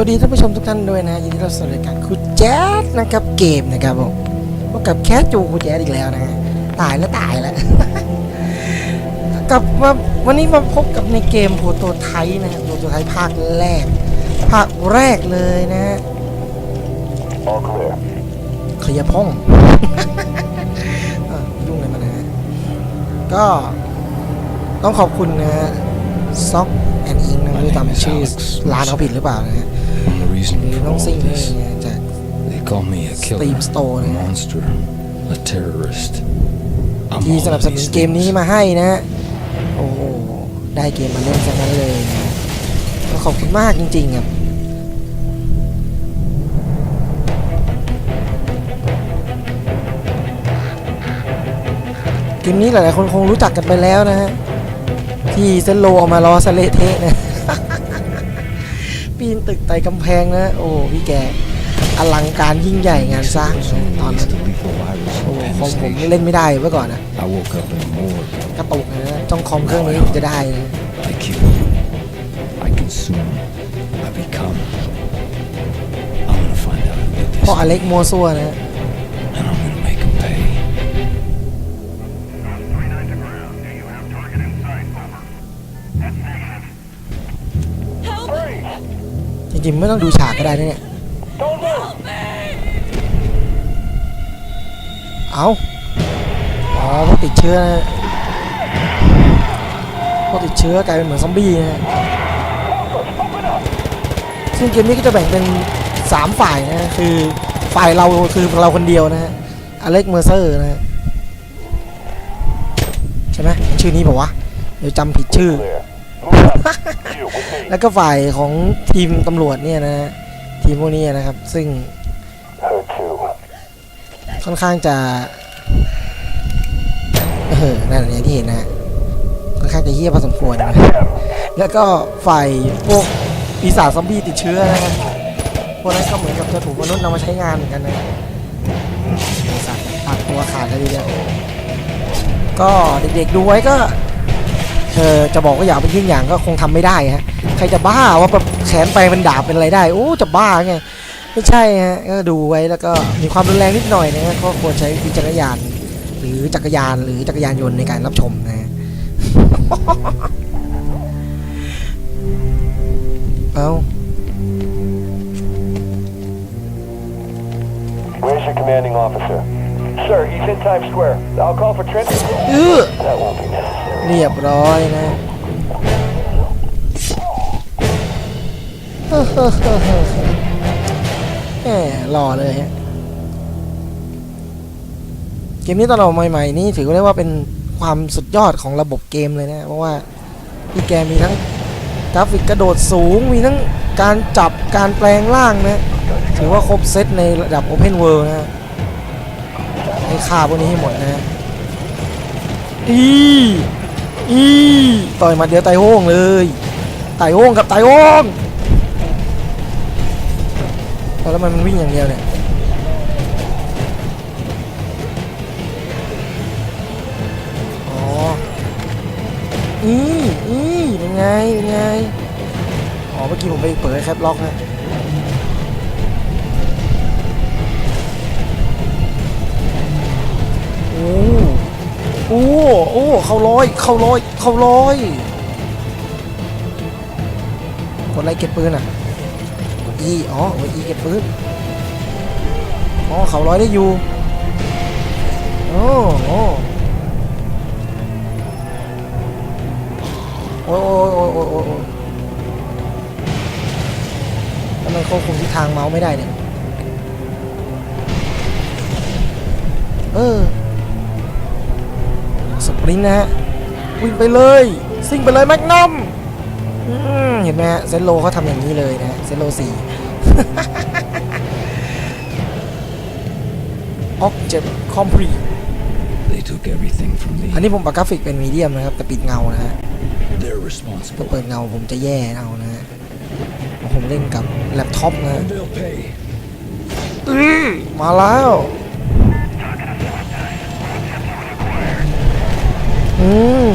วัสดีท่านผู้ชมทุกท่านด้วยนะฮะยินดีต้อนรับสู่รายการคุณแจ๊สนะครับเกมนะครับผมพบกับแคสจูคุณแจ๊สอีกแล้วนะฮะตายแล้วตายแล้วกลับมาวันนี้มาพบกับในเกมโปรโตไทป์นะครับโปรโตไทป์ภาคแรก ภาคแรกเลยนะฮะ All clear. ขยะพ่องเออยุ่งเลยมันนะฮะก็ต้องขอบคุณนะฮะซ็อกแอนอิงนะไม่รู้จำชื่อร้านเขาผิดหรือเปล่านะฮะ I'm the ห reason รือ for น้อง all ซิ่งเลย this. เนี่ยจาก They call me a killer, Steam Store a นะฮะ monster, a terrorist. I'm ที่ all สนับ of สนุน these เกมนี้ things. มาให้นะฮะโอ้โห ได้เกมมาเล่นซะงั้นเลยนะก็ขอบคุณมากจริงๆครับ เกมนี้หลายๆคนคงรู้จักกันไปแล้วนะฮะ ที่เซนโลเอามาล้อสะเละเทะนะ ปีนตึกไต่กำแพงนะ โอ้พี่แกอลังการยิ่งใหญ่งานสร้างตอนนั้นโอ้คอมผมเล่นไม่ได้เมื่อก่อนนะ I woke up in a morgue. กระตุกนะต้องคอมเครื่องนี้จะได้นะ I kill. I consume. I become. I'm gonna find out who did เพราะอเล็กโมซัวนะ ริงๆไม่ต้องดูฉากก็ได้นะเนี่ย เอาอ๋อพวกติดเชื้อนะพวกติดเชื้อกลายเป็นเหมือนซอมบี้นะ ซึ่งเกมนี้ก็จะแบ่งเป็น 3 ฝ่ายนะ คือฝ่ายเราคือเราคนเดียวนะฮะ อเล็กเมอร์เซอร์นะฮะใช่ไหมชื่อนี้บอกว่าวะเดี๋ยวจำผิดชื่อ แล้วก็ฝ่ายของทีมตำรวจเนี่ยนะทีมพวกนี้นะครับ ซึ่งค่อนข้างจะเออนั่นอย่างที่เห็นนะค่อนข้างจะเฮี้ยพอสมควรนะแล้วก็ฝ่ายพวกปีศาจซอมบี้ติดเชื้อนะครับพวกนั้นก็เหมือนกับจะถูกมนุษย์นำมาใช้งานเหมือนกันนะปีศาจตัดตัวขาดกันทีเดียวก็เด็กๆดูไว้ก็ เออจะบอกว่าอย่าเอาเป็นยิ่งอย่างก็คงทำไม่ได้ฮะใครจะบ้าว่าแบบแขนไปเป็นดาบเป็นอะไรได้โอ้จะบ้าไงไม่ใช่ฮะก็ดูไว้แล้วก็มีความรุนแรงนิดหน่อยนะฮะก็ควรใช้วิจารณญาณหรือจักรยานหรือจักรยานยนต์ในการรับชมนะฮะเอา Where's your commanding officer? Sir, he's in Times Square. I'll call for transit. เออ เรียบร้อยนะแหมหล่อเลยฮะ เกมนี้ตอนเราใหม่ๆนี่ถือได้ว่าเป็นความสุดยอดของระบบเกมเลยนะ เพราะว่าพี่แกมีทั้งกราฟิกกระโดดสูง มีทั้งการจับการแปลงร่างนะ ถือว่าครบเซตในระดับ Open World นะฮะให้ฆ่าพวกนี้ให้หมดนะฮะอี อีต่อยมาเดียวไตายโห้งเลยไตายโห้งกับไตายโห้งแล้วมันวิ่งอย่างเดียวเนี่ยอ๋ออีอีเป็นไงเป็นไงอ๋อเมื่อกี้ผมไปเปิดแคปล็อกนะโอ้ โอ้โอ้เข้าร้อย เข้าร้อย เข้าร้อยกดไรเก็บปืนอะกด E อ๋อกด E เก็บปืนอ๋อเขาร้อยได้อยู่โอ้โอ้โอ้ยโอ้ยโอ้ยโอ้ยโอ้ยทำไมควบคุมทิศทางเมาส์ไม่ได้เนี่ย สปริงนะฮะวิ่งไปเลยซิ่งไปเลยแมกนัมอืมเห็นไหมฮะเซนโลเขาทำอย่างนี้เลยนะฮะเซนโลสี่ออกเจ็บคอมพรี They took everything from อัน me. นี้ผมปรับกราฟิกเป็นมีเดียมนะครับ แต่ปิดเงานะฮะ They're ถ้า responsible. เปิดเงาผมจะแย่เอานะฮะเพราะผมเล่นกับแล็ปท็อปนะฮะ And they'll pay. อื้อมาแล้ว อืม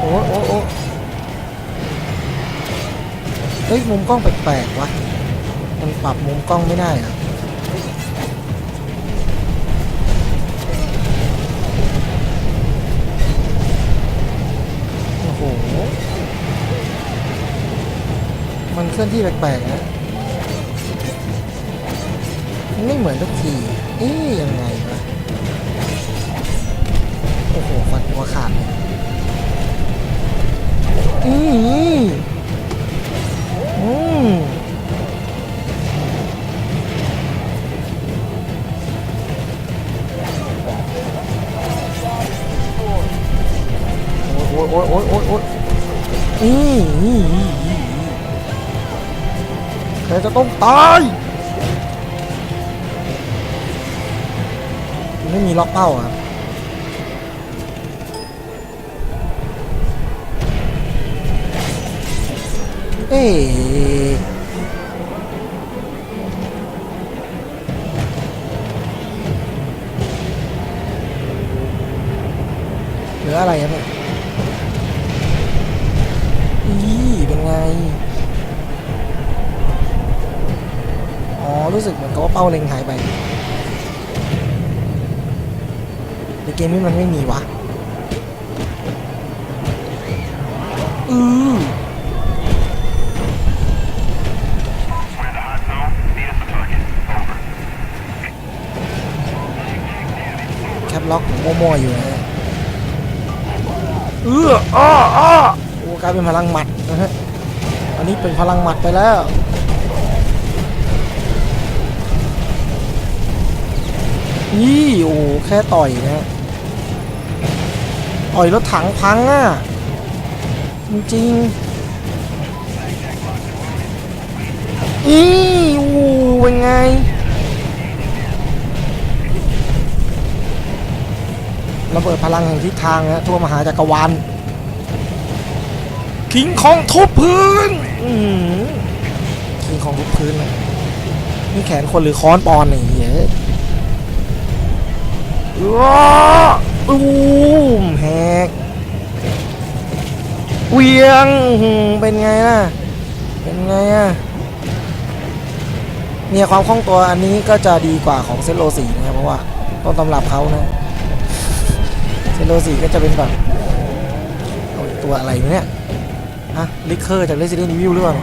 โอ้โอ้โอ้ฮ้ย มุมกล้องแปลกๆวะ มันปรับมุมกล้องไม่ได้เหรอะโอ้โห มันเคลื่อนที่แปลกๆนะ มันไม่เหมือนทุกที เอ๊ยยังไงวะโอ้โหฟันหัวขาดเลยอืมอืมโอ้ยโอ้ยโอ้ยโอ้ยโอ้ยอืมอืมอืมอืมเธอจะต้องตาย ไม่มีล็อกเป้าอะครับเอ๊ะเหลืออะไรครับเนี่ยเป็นไง อ๋อ รู้สึกเหมือนกับว่าเป้าเล็งหายไป ในเกมนี้มันไม่มีวะอือแคปล็อกผมมั่วๆอยู่นะฮะเอออ้ออ้อโอ้กลายเป็นพลังหมัดนะฮะ อันนี้เป็นพลังหมัดไปแล้วนี่โอ้แค่ต่อยนะ ฮะต่อยรถถังพังอะ จริงๆอีอ้เป็นไง ระเบิดพลังแห่งทิศทางนะทั่วมหาจักรวาลคิงคองทุบพื้นคิงคองทุบพื้นเลยนี่แขนคนหรือค้อนปอนนี่เหี้ย อูมแหกเวียงเป็นไงล่ะ เป็นไงอะเนี่ยความคล่องตัวอันนี้ก็จะดีกว่าของเซโลสีนะครับเพราะว่าต้นตำรับเขานะเซโลสีก็จะเป็นแบบตัวอะไรเนี่ยฮะลิเคอร์จาก Resident Evil หรือเปล่า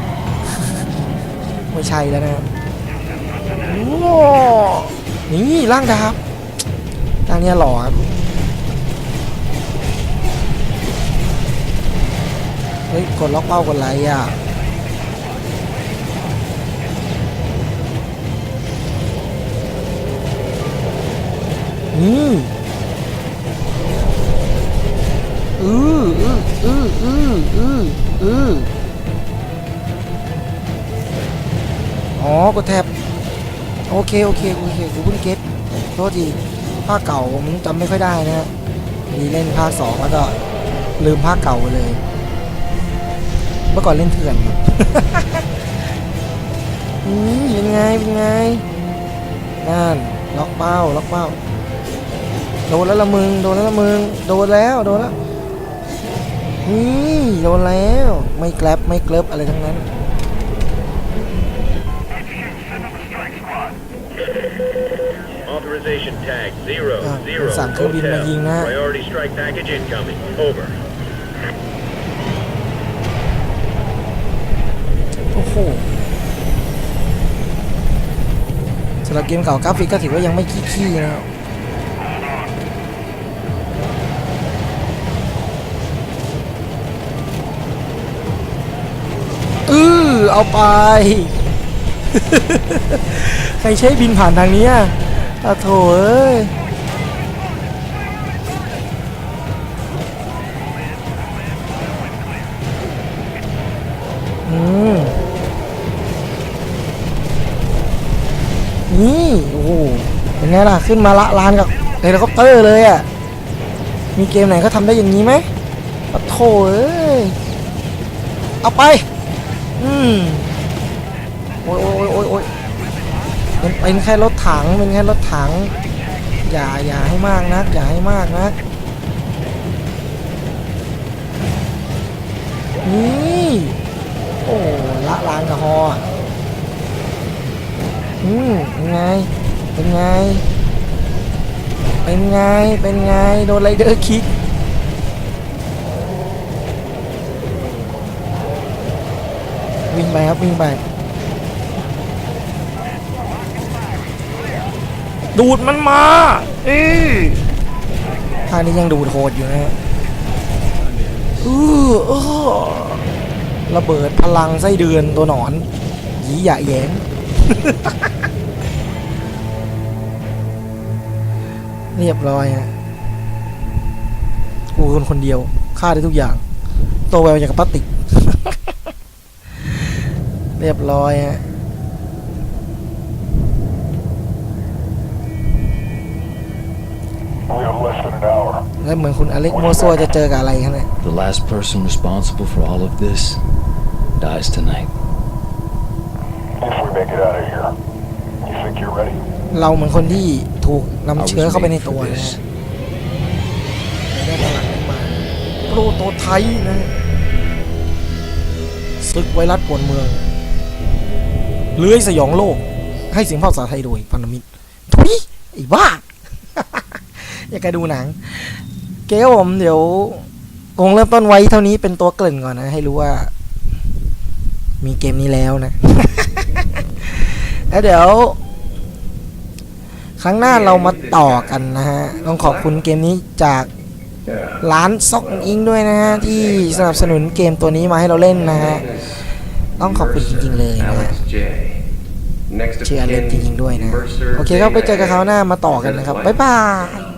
ไม่ใช่แล้วนะโอ้นี่ร่างดาบร่างเนี้ยหล่อครับ เฮ้ยกดล็อกเป้ากดไลค์อะอืมอืออืออืออืออืออืออ๋อกดแท็บโอเค โอเค โอเคกูเพิ่งเก็ตโทษทีภาคเก่าผมจำไม่ค่อยได้นะฮะมีเล่นภาคสองแล้วก็ลืมภาคเก่าไปเลย มื่อก่อนเล่นเถื่อนครับอืมเป็นไง เป็นไงนั่นล็อกเป้าล็อกเป้า โดนแล้วละมึง โดนแล้วละมึง โดนแล้ว โดนแล้วนี่โดนแล้ว ไม่แกลบไม่เกลิบอะไรทั้งนั้น Authorization tag zero Ah, zero. สั่งเครื่องบินมายิงนะ โหสำหรับเกมเก่ากราฟิกก็ถือว่ายังไม่ขี้ๆนะอือเอาไป ใครใช้บินผ่านทางนี้อะอะโถเอ้ย ไงล่ะ ขึ้นมาละลานกับเฮลิคอปเตอร์เลยอะ มีเกมไหนเขาทำได้อย่างนี้ไหมปะโถเอ้ย เอาไป อืมโอ้ยโอ้ยโอ้ยโอ้ยมันเป็นแค่รถถังเป็นแค่รถถัง อย่าอย่าให้มากนักอย่าให้มากนักนี่โอ้ละลานกระหออืมเป็นไง เป็นไง เป็นไง เป็นไง โดนไรเดอร์คิกวิ่งไปครับวิ่งไป ดูดมันมาอ้ยท่านี้ยังดูดโหดอยู่นะฮะอืออ้อระเบิดพลังไส้เดือนตัวหนอนหยีหยะแยง เรียบร้อยฮะกูคนคนเดียวฆ่าได้ทุกอย่างตัวแววอย่างกับพลาสติก เรียบร้อยฮะ We have less than an hour. แล้วเหมือนคุณอเล็กโมวซัวจะเจอกับอะไรครับเนี่ย The last person responsible for all of this dies tonight. If we make it out of here, you think you're ready? เราเหมือนคนที่ ถูก I นำ was เชื้อเข้าไปใน made ตัว for นะ this. ฮะได้พลังขึ้นมาโปรโตไทป์นะฮะศึกไวรัสป่วนเมือง เลื้อยสยองโลก ให้เสียงภาคภาษาไทยโดยพันธมิตรทุยไอ้บ้า อยากจะดูหนัง เก๋ผมเดี๋ยวคงเริ่มต้นไว้เท่านี้เป็นตัวเกริ่นก่อนนะ ให้รู้ว่า มีเกมนี้แล้วนะ แล้วเดี๋ยว ครั้งหน้าเรามาต่อกันนะฮะ ต้องขอบคุณเกมนี้จากร้านซ็อกอิงด้วยนะฮะ ที่สนับสนุนเกมตัวนี้มาให้เราเล่นนะฮะ ต้องขอบคุณจริงๆเลยนะฮะ Alex J. Next of ชื่ออเล็ก kin, จริงๆด้วยนะ Mercer โอเคก็ไปเจอกัน J. คราวหน้ามาต่อกันนะครับ บ๊ายบาย